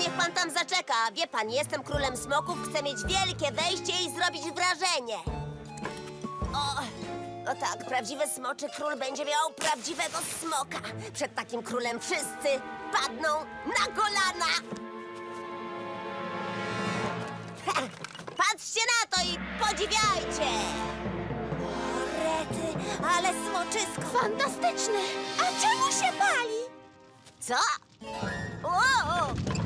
niech pan tam zaczeka. Wie pan, jestem królem smoków, chcę mieć wielkie wejście i zrobić wrażenie. O, o tak, prawdziwy smoczy król będzie miał prawdziwego smoka. Przed takim królem wszyscy padną na kolana. Patrzcie na to i podziwiajcie. O, rety, ale smoczysko. Fantastyczne! A czemu się pali? Co? O!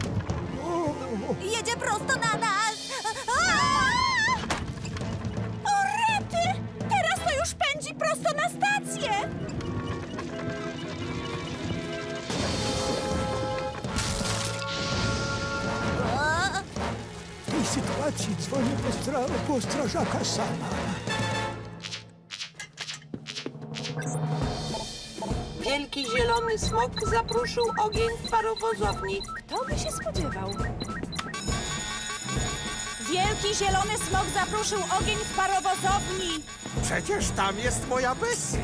Jedzie prosto na nas! Aaa! O rety! Teraz to już pędzi prosto na stację! O! W tej sytuacji dzwonię po, stra- po strażaka sama. Wielki zielony smok zapruszył ogień w parowozowni. Kto by się spodziewał? Wielki zielony smok zapruszył ogień w parowozowni! Przecież tam jest moja Bessie.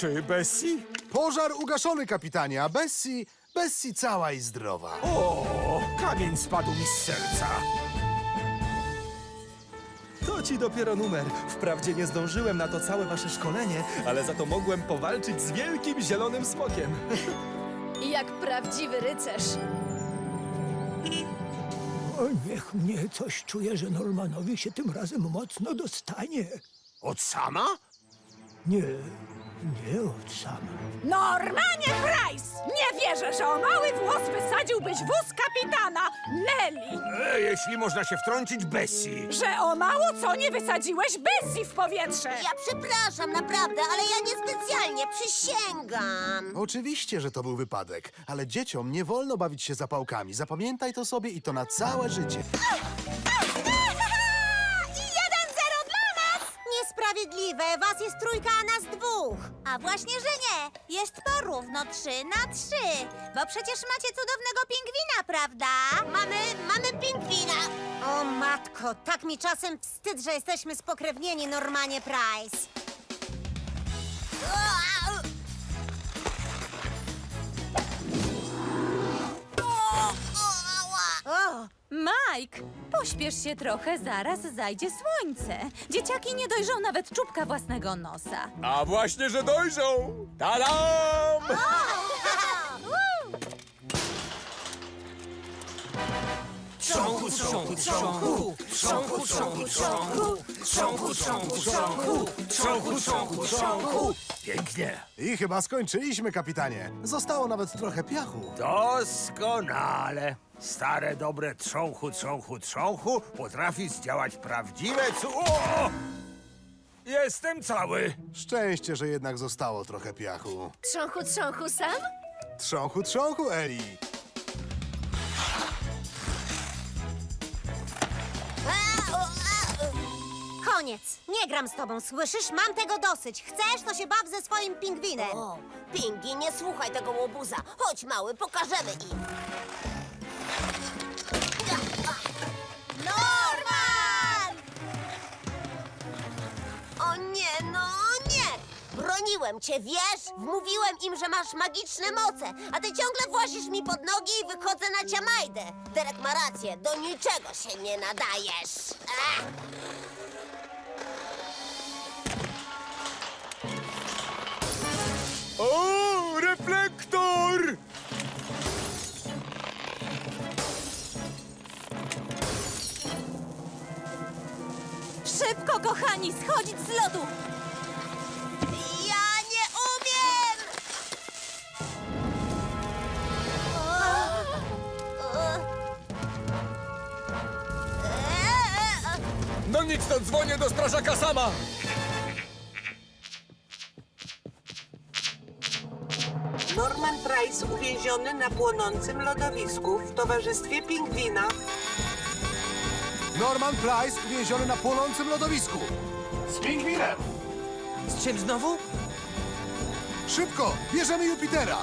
Czy Bessie? Pożar ugaszony, kapitanie, a Bessie, Bessie cała i zdrowa. O, kamień spadł mi z serca. To ci dopiero numer. Wprawdzie nie zdążyłem na to całe wasze szkolenie, ale za to mogłem powalczyć z wielkim zielonym smokiem. Jak prawdziwy rycerz. O, niech mnie coś czuje, że Normanowi się tym razem mocno dostanie. Od sama? Nie, nie od sama. Normanie Price! Nie wierzę, że o mały włos wysadziłbyś wóz kapitana Nelly! E, jeśli można się wtrącić, Bessie. Że o mało co nie wysadziłeś Bessie w powietrze! Ja przepraszam, naprawdę, ale ja niespecjalnie, przysięgam. Oczywiście, że to był wypadek, ale dzieciom nie wolno bawić się zapałkami. Zapamiętaj to sobie i to na całe życie. Niesprawiedliwe, was jest trójka, a nas dwóch. A właśnie, że nie. Jest to równo trzy na trzy. Bo przecież macie cudownego pingwina, prawda? Mamy, mamy pingwina. O matko, tak mi czasem wstyd, że jesteśmy spokrewnieni, Normanie Price. Mike, pośpiesz się trochę, zaraz zajdzie słońce. Dzieciaki nie dojrzą nawet czubka własnego nosa. A właśnie, że dojrzą! Tadam! Trząchu, trząchu, trząchu, trząchu, trząchu, trząchu, trząchu, trząchu, trząchu. Pięknie. I chyba skończyliśmy, kapitanie. Zostało nawet trochę piachu. Doskonale. Stare, dobre trząchu, trząchu, trząchu potrafi zdziałać prawdziwe cu... O! Jestem cały. Szczęście, że jednak zostało trochę piachu. Trząchu, trząchu sam? Trząchu, trząchu, Eli. Koniec. Nie gram z tobą, słyszysz? Mam tego dosyć. Chcesz, to się baw ze swoim pingwinem. O, Pingi, nie słuchaj tego łobuza. Chodź, mały, pokażemy im. Norman! O nie, no nie! Broniłem cię, wiesz? Wmówiłem im, że masz magiczne moce, a ty ciągle włazisz mi pod nogi i wychodzę na ciamajdę. Derek ma rację, do niczego się nie nadajesz. Ach. O, reflektor! Szybko, kochani! ani schodzić z lodu! Ja nie umiem! No nic, to dzwonię do strażaka sama! Na płonącym lodowisku w towarzystwie pingwina. Norman Price uwięziony na płonącym lodowisku. Z pingwinem. Z czym znowu? Szybko, bierzemy Jupitera.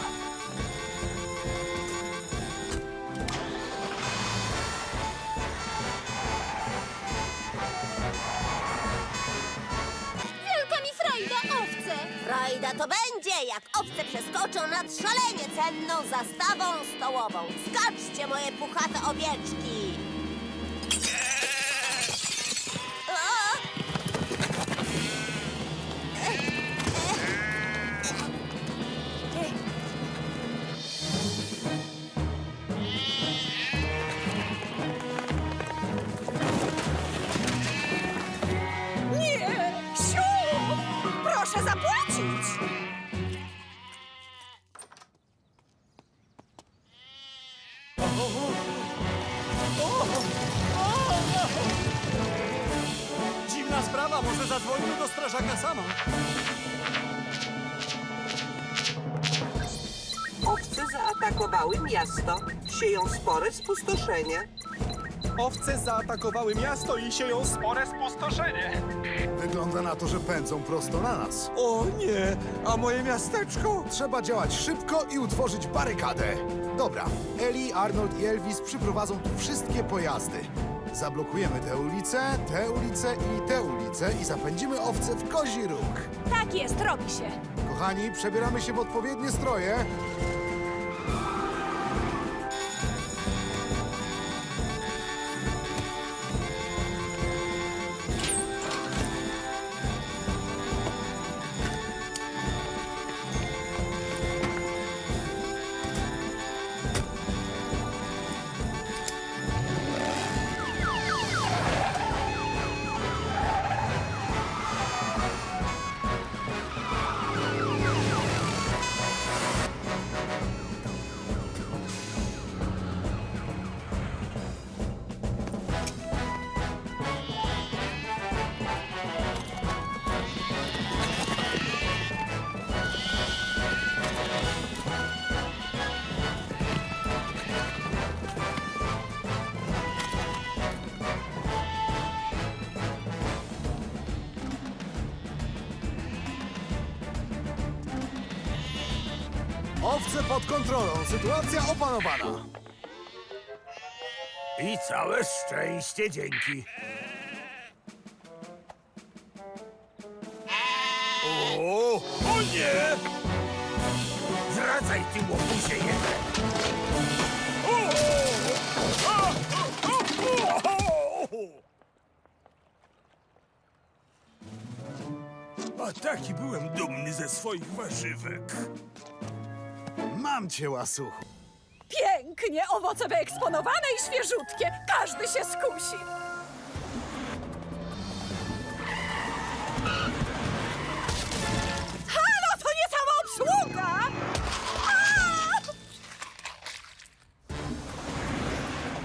Wielka mi frajda, owce! Frajda to będzie, jak owce przeskoczą nad szalenie cenną zastawą stołową. Skaczcie, moje puchate owieczki! Zaatakowały miasto. Sieją spore spustoszenie. Owce zaatakowały miasto i sieją spore spustoszenie. Wygląda na to, że pędzą prosto na nas. O nie, a moje miasteczko? Trzeba działać szybko i utworzyć barykadę. Dobra, Eli, Arnold i Elvis przyprowadzą tu wszystkie pojazdy. Zablokujemy tę ulicę, tę ulicę i tę ulicę i zapędzimy owce w kozi róg. Tak jest, robi się. Kochani, przebieramy się w odpowiednie stroje. Kontrolą, sytuacja opanowana. I całe szczęście dzięki. O, o nie! Wracaj, ty łobuzie jeden! A taki byłem dumny ze swoich warzywek. Mam cię, łasuchu. Pięknie, owoce wyeksponowane i świeżutkie. Każdy się skusi. Halo, to nie sama obsługa! A!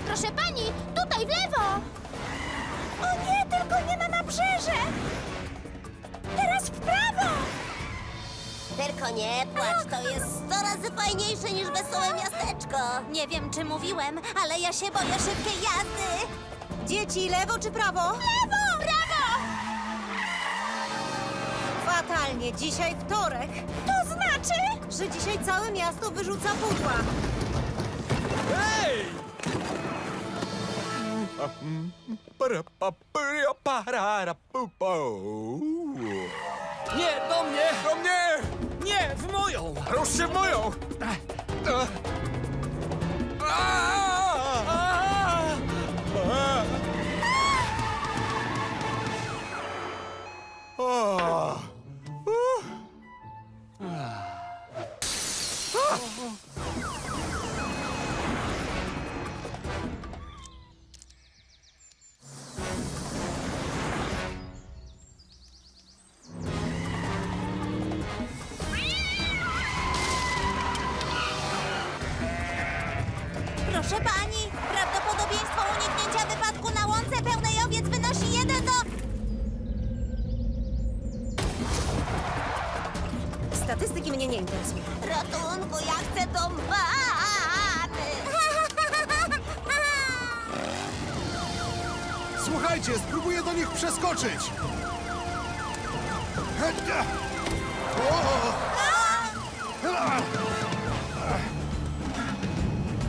Proszę pani, tutaj w lewo! O nie, tylko nie na nabrzeże! Tylko nie płacz, to jest sto razy fajniejsze niż wesołe miasteczko. Nie wiem, czy mówiłem, ale ja się boję szybkiej jazdy! Dzieci, lewo czy prawo? Brawo! Brawo! Fatalnie, dzisiaj wtorek. To znaczy, że dzisiaj całe miasto wyrzuca pudła. Hej! Para, pa, para, para, pu, pu. Nie, do mnie! Do mnie! Nie, w moją! Rusz w moją!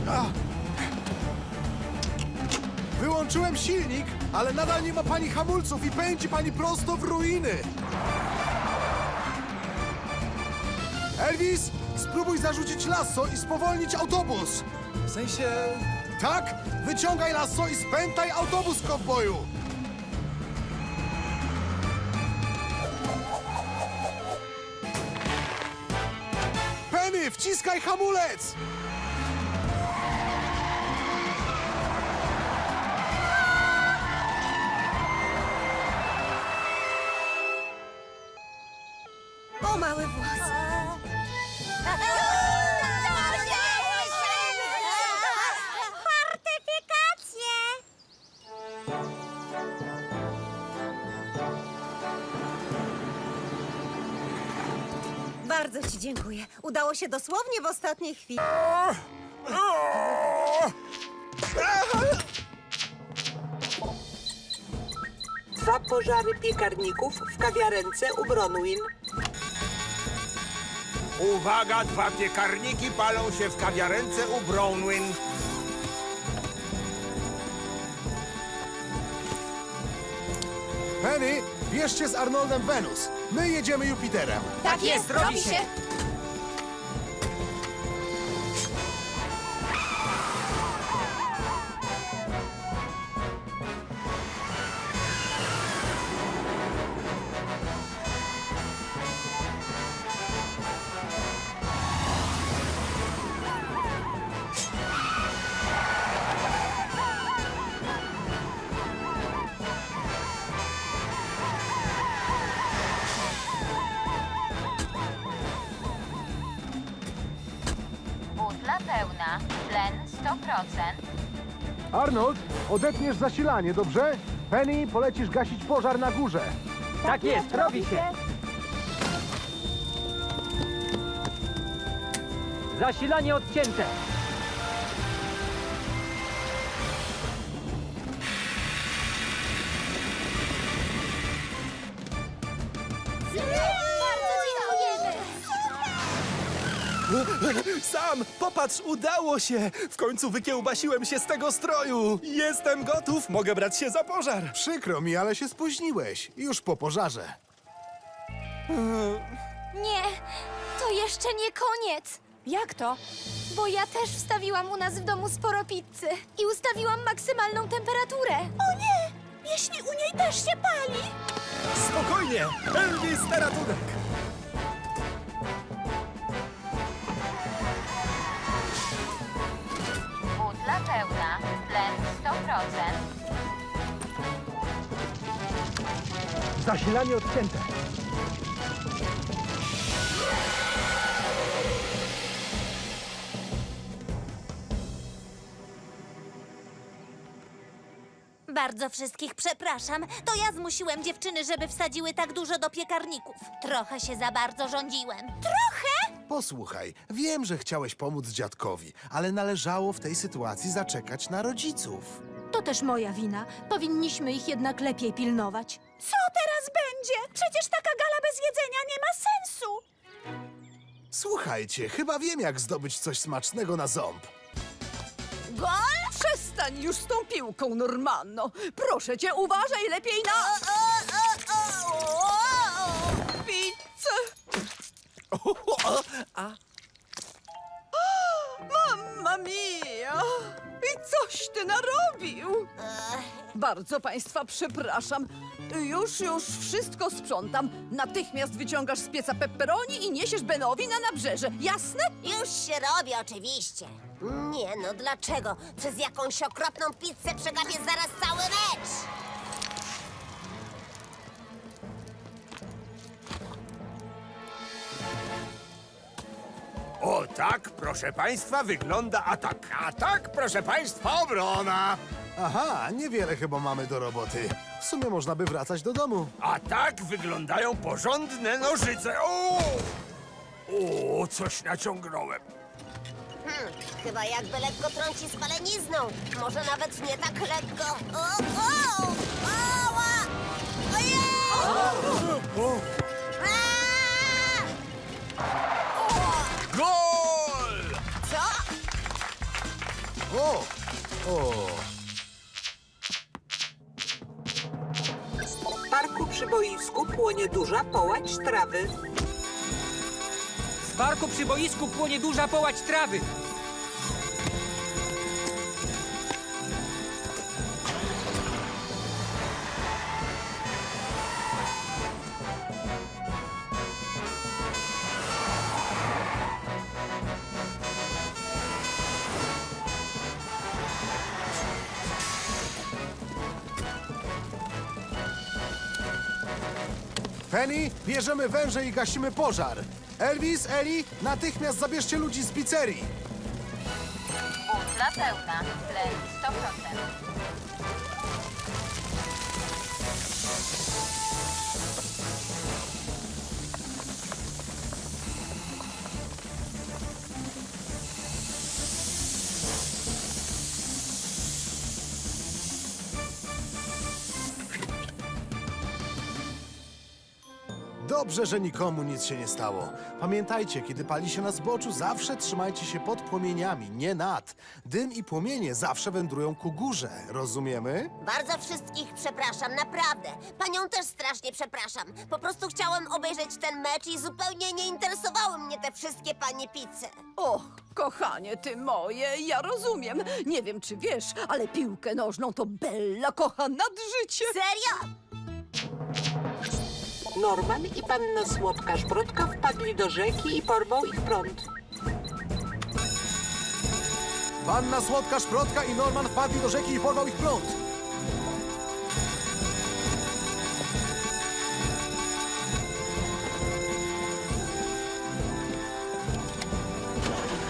A! Wyłączyłem silnik, ale nadal nie ma pani hamulców i pędzi pani prosto w ruiny. Elvis, spróbuj zarzucić lasso i spowolnić autobus. W sensie... Tak? Wyciągaj lasso i spętaj autobus, kowboju! Wciskaj hamulec! Bardzo ci dziękuję. Udało się dosłownie w ostatniej chwili. Dwa pożary piekarników w kawiarence u Bronwyn. Uwaga, dwa piekarniki palą się w kawiarence u Brownwyn. Penny, bierzcie z Arnoldem Wenus. My jedziemy Jupiterem. Tak jest, robi się. 100%. Arnold, odetniesz zasilanie, dobrze? Penny, polecisz gasić pożar na górze. Tak jest, robi się. Zasilanie odcięte. Sam, popatrz, udało się! W końcu wykiełbasiłem się z tego stroju! Jestem gotów, mogę brać się za pożar! Przykro mi, ale się spóźniłeś. Już po pożarze. Nie, to jeszcze nie koniec. Jak to? Bo ja też wstawiłam u nas w domu sporo pizzy i ustawiłam maksymalną temperaturę. O nie! Jeśli u niej też się pali! Spokojnie! Elvis na pełna. Tlen 100%. Zasilanie odcięte. Bardzo wszystkich przepraszam. To ja zmusiłem dziewczyny, żeby wsadziły tak dużo do piekarników. Trochę się za bardzo rządziłem. Posłuchaj, wiem, że chciałeś pomóc dziadkowi, ale należało w tej sytuacji zaczekać na rodziców. To też moja wina. Powinniśmy ich jednak lepiej pilnować. Co teraz będzie? Przecież taka gala bez jedzenia nie ma sensu! Słuchajcie, chyba wiem, jak zdobyć coś smacznego na ząb. Gol? Przestań już z tą piłką, Normanno. Proszę cię, uważaj lepiej na Mamma mia! I coś ty narobił! Bardzo państwa przepraszam. Już, już wszystko sprzątam. Natychmiast wyciągasz z pieca pepperoni i niesiesz Benowi na nabrzeże. Jasne? Już się robi, oczywiście. Nie no, dlaczego? Przez jakąś okropną pizzę przegapię zaraz cały mecz! Tak, proszę państwa, wygląda atak. A tak, proszę państwa, obrona. Aha, niewiele chyba mamy do roboty. W sumie można by wracać do domu. A tak wyglądają porządne nożyce. O! O, coś naciągnąłem. Hmm, chyba jakby lekko trąci spalenizną. Może nawet nie tak lekko. O, o! Ała! Ojej! Aaa! O! O! W parku przy boisku płonie duża połać trawy. W parku przy boisku płonie duża połać trawy. Penny, bierzemy węże i gasimy pożar. Elvis, Eli, natychmiast zabierzcie ludzi z pizzerii. Butla pełna. Tlen 100%. Dobrze, że nikomu nic się nie stało. Pamiętajcie, kiedy pali się na zboczu, zawsze trzymajcie się pod płomieniami, nie nad. Dym i płomienie zawsze wędrują ku górze, rozumiemy? Bardzo wszystkich przepraszam, naprawdę. Panią też strasznie przepraszam. Po prostu chciałem obejrzeć ten mecz i zupełnie nie interesowały mnie te wszystkie panie pizze. Och, kochanie ty moje, ja rozumiem. Nie wiem, czy wiesz, ale piłkę nożną to Bella kocha nad życie. Serio? Norman i panna Słodka Szprotka wpadli do rzeki i porwał ich prąd. Panna Słodka Szprotka i Norman wpadli do rzeki i porwał ich prąd.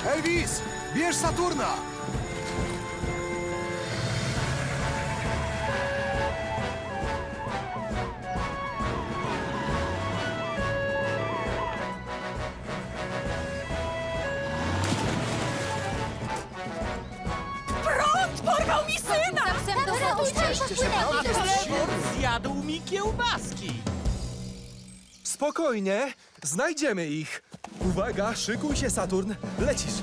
Elvis, bierz Saturna! Zjadł mi kiełbaski. Spokojnie, znajdziemy ich. Uwaga, szykuj się, Saturn. Lecisz.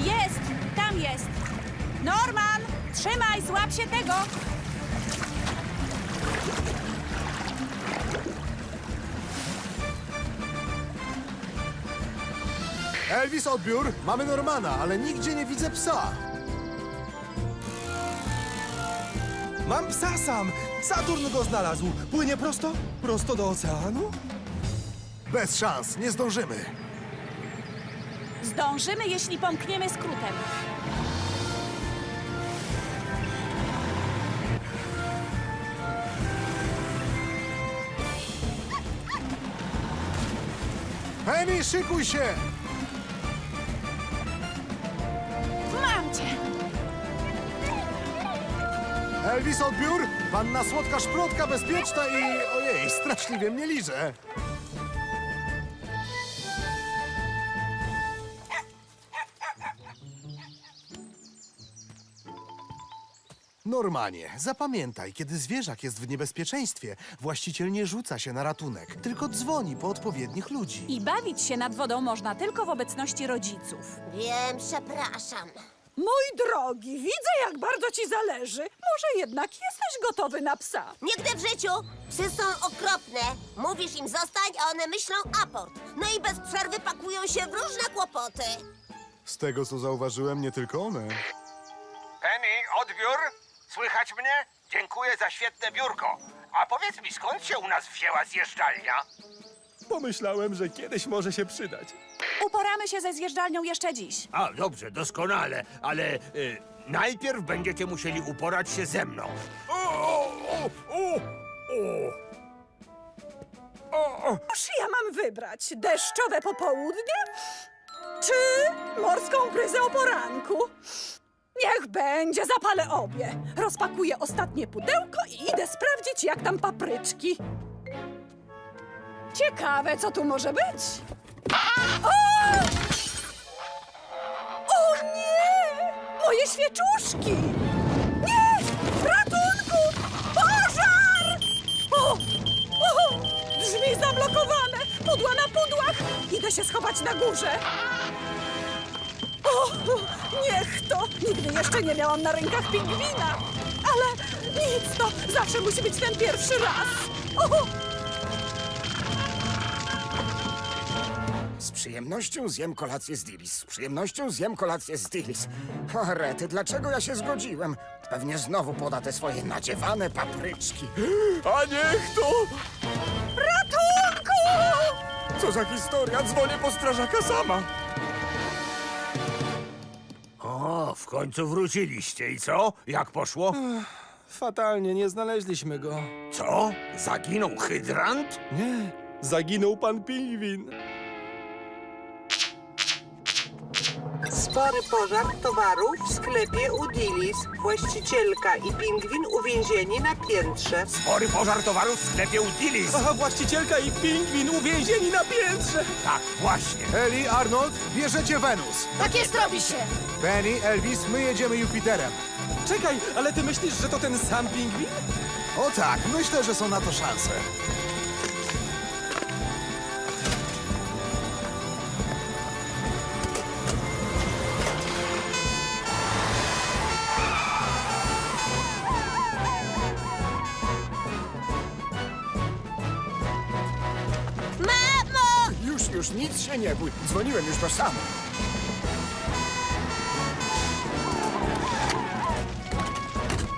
Jest! Tam jest! Norman! Trzymaj, złap się tego! Elvis, odbiór. Mamy Normana, ale nigdzie nie widzę psa. Mam psa sam. Saturn go znalazł. Płynie prosto? Prosto do oceanu? Bez szans, nie zdążymy. Zdążymy, jeśli pomkniemy skrótem. Penny, szykuj się! Elvis, odbiór. Panna Słodka Szprotka bezpieczna i... Ojej, straszliwie mnie liże. Normanie, zapamiętaj, kiedy zwierzak jest w niebezpieczeństwie, właściciel nie rzuca się na ratunek, tylko dzwoni po odpowiednich ludzi. I bawić się nad wodą można tylko w obecności rodziców. Wiem, przepraszam. Mój drogi, widzę, jak bardzo ci zależy. Może jednak jesteś gotowy na psa. Nigdy w życiu! Psy są okropne. Mówisz im zostań, a one myślą aport. No i bez przerwy pakują się w różne kłopoty. Z tego, co zauważyłem, nie tylko one. Penny, odbiór? Słychać mnie? Dziękuję za świetne biurko. A powiedz mi, skąd się u nas wzięła zjeżdżalnia? Pomyślałem, że kiedyś może się przydać. Uporamy się ze zjeżdżalnią jeszcze dziś. A, dobrze, doskonale, ale y, najpierw będziecie musieli uporać się ze mną. O, o, o, o, o. O, Cóż ja mam wybrać? Deszczowe popołudnie? Czy morską bryzę o poranku? Niech będzie, zapalę obie. Rozpakuję ostatnie pudełko i idę sprawdzić, jak tam papryczki. Ciekawe, co tu może być. O! O nie! Moje świeczuszki! Nie! Ratunku! Pożar! O! O! Drzwi zablokowane! Pudła na pudłach! Idę się schować na górze. O! Niech to! Nigdy jeszcze nie miałam na rękach pingwina! Ale nic to! Zawsze musi być ten pierwszy raz! O! Przyjemnością zjem kolację z Dilis. Z przyjemnością zjem kolację z Dilis. O, rety, dlaczego ja się zgodziłem? Pewnie znowu poda te swoje nadziewane papryczki. A niech to! Ratunku! Co za historia? Dzwonię po strażaka sama. O, w końcu wróciliście i co? Jak poszło? Fatalnie, nie znaleźliśmy go. Co? Zaginął hydrant? Nie, zaginął pan pingwin. Spory pożar towaru w sklepie u Dilis. Właścicielka i pingwin uwięzieni na piętrze. Spory pożar towaru w sklepie u Dillis. Aha, właścicielka i pingwin uwięzieni na piętrze. Tak, właśnie. Eli, Arnold, bierzecie Wenus. Tak jest, robi się! Penny, Elvis, my jedziemy Jupiterem. Czekaj, ale ty myślisz, że to ten sam pingwin? O tak, myślę, że są na to szanse. Już, nic się nie bój. Dzwoniłem już do sam.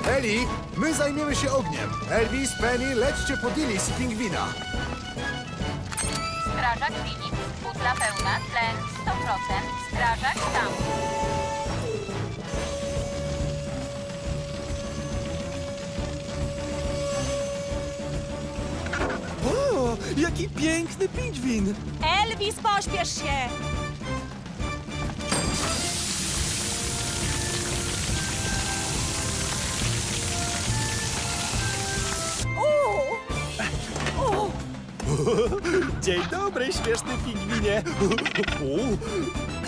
Eli, my zajmiemy się ogniem. Elvis, Penny, lećcie po Dillis i pingwina. Strażak Filip. Butla pełna. Tlen 100%. Strażak tam. Jaki piękny pingwin! Elvis, pośpiesz się! O! O! Dzień dobry, śmieszny pingwinie. U,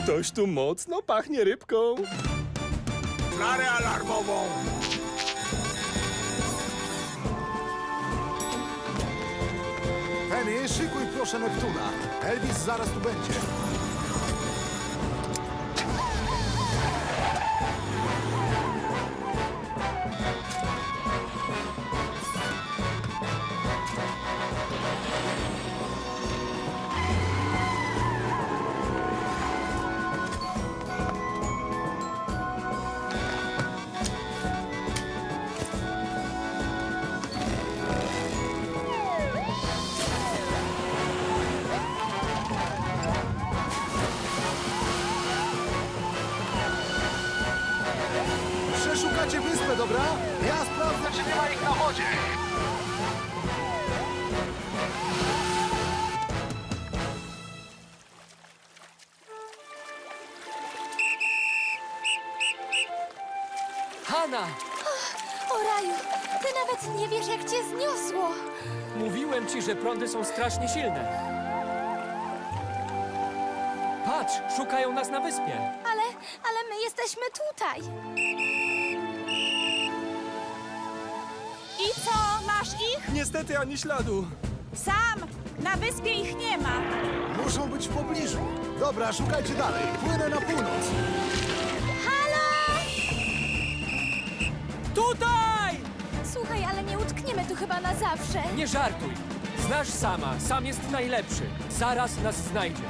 ktoś tu mocno pachnie rybką. Flarę alarmową. Penny, szykuj proszę Neptuna. Elvis zaraz tu będzie. Przeszukacie wyspę, dobra? Ja sprawdzę, czy nie ma ich na wodzie. Hanna! O raju, ty nawet nie wiesz, jak cię zniosło. Mówiłem ci, że prądy są strasznie silne. Patrz, szukają nas na wyspie. Ale, ale my jesteśmy tutaj. I co, masz ich? Niestety ani śladu. Sam! Na wyspie ich nie ma. Muszą być w pobliżu. Dobra, szukajcie dalej. Płynę na północ. Halo! Tutaj! Słuchaj, ale nie utkniemy tu chyba na zawsze. Nie żartuj. Znasz sama, sam jest najlepszy. Zaraz nas znajdzie.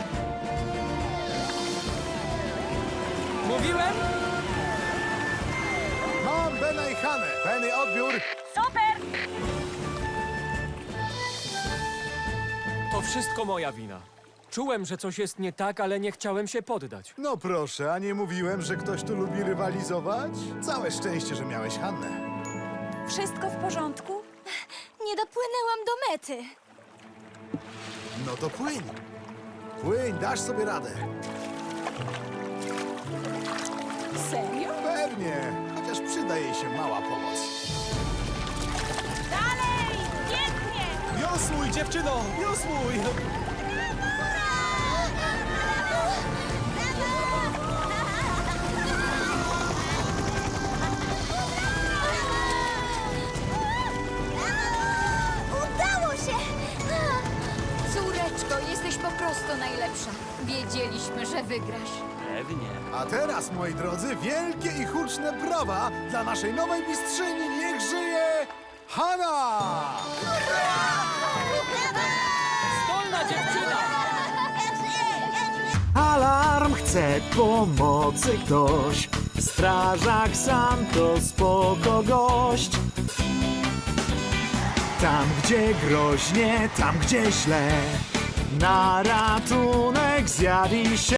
Mówiłem? Mam Bena i Hanę. Penny, odbiór. To wszystko moja wina. Czułem, że coś jest nie tak, ale nie chciałem się poddać. No proszę, a nie mówiłem, że ktoś tu lubi rywalizować? Całe szczęście, że miałeś Hannę. Wszystko w porządku? Nie dopłynęłam do mety. No to płyń. Płyń, dasz sobie radę. Serio? Pewnie. Pewnie, chociaż przyda jej się mała pomoc. Wiosłuj, dziewczyno, wiosłuj! Udało się! Córeczko, jesteś po prostu najlepsza. Wiedzieliśmy, że wygrasz. A teraz, moi drodzy, wielkie i huczne brawa dla naszej nowej mistrzyni. Hanna! Zdolna dziewczyna! Alarm chce pomocy ktoś. Strażak sam to spoko gość. Tam gdzie groźnie, tam gdzie źle. Na ratunek zjawi się.